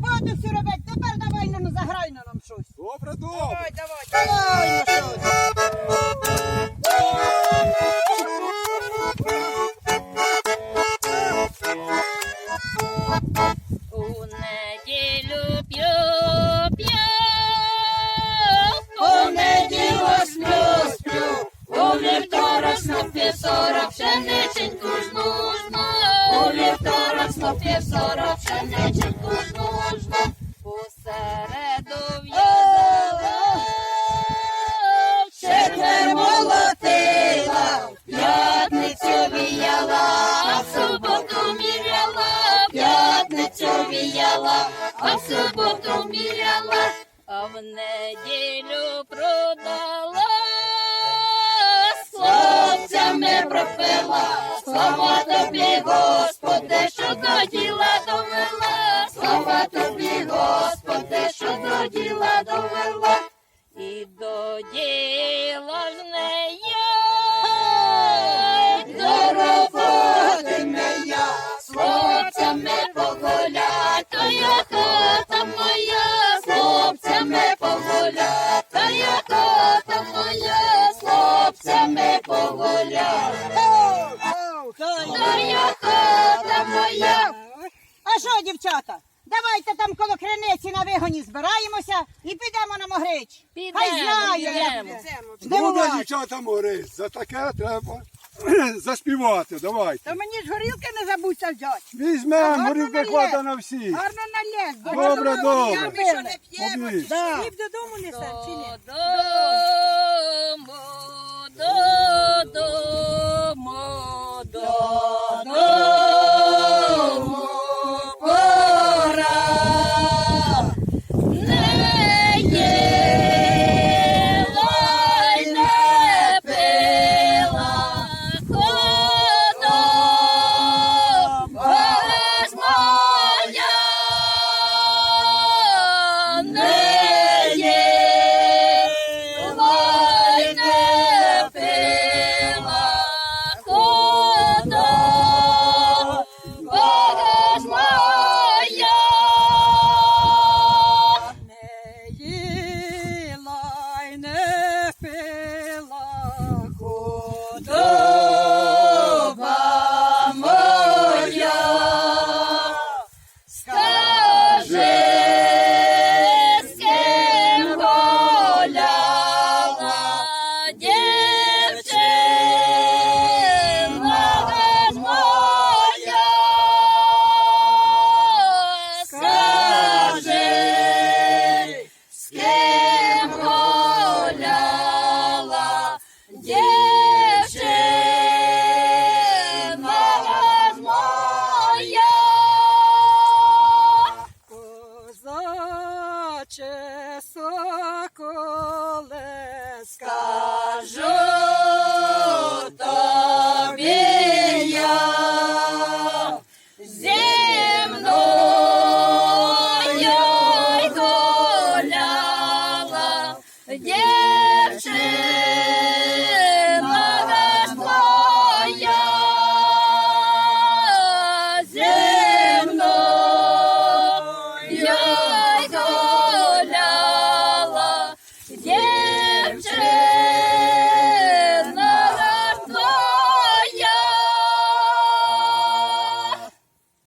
роботу всю робити. Тепер давай ну, заграй на нам щось. Добре, добре. Давай, давай. Давай ну щось. У неділю п'ю, п'ю, У неділю сплю, сплю. у вівторок сорок, жну, вівторок снопів сорок, пшениченьку жну, жну. У середу в'язала, четвер молотила, п'ятницю віяла, в суботу міряла, п'ятницю віяла, а в суботу міряла, а в неділю продала. З хлопцями пропила, слава тобі, Господи, до діла довела, слава тобі, Господи, що до діла довела, і до діла ж не я, й до роботи не я, з хлопцями погулять, то я хата моя, хлопцями погулять, та я хата моя, хлопцями погулять, Я моя. А що, дівчата? Давайте там коло криниці на вигоні збираємося і підемо на могрич. Підемо, Хай знає. підемо. Добре, Здивувати. дівчата мори. За таке треба заспівати. Давайте. Та мені ж горілки не забудься взяти. Візьмемо, Гарно горілка хвата на всіх. Гарно налєз. бо Добре, добре. я що не п'ємо. Обій. Да. Хліб додому несе, чи ні? Додому. Yeah.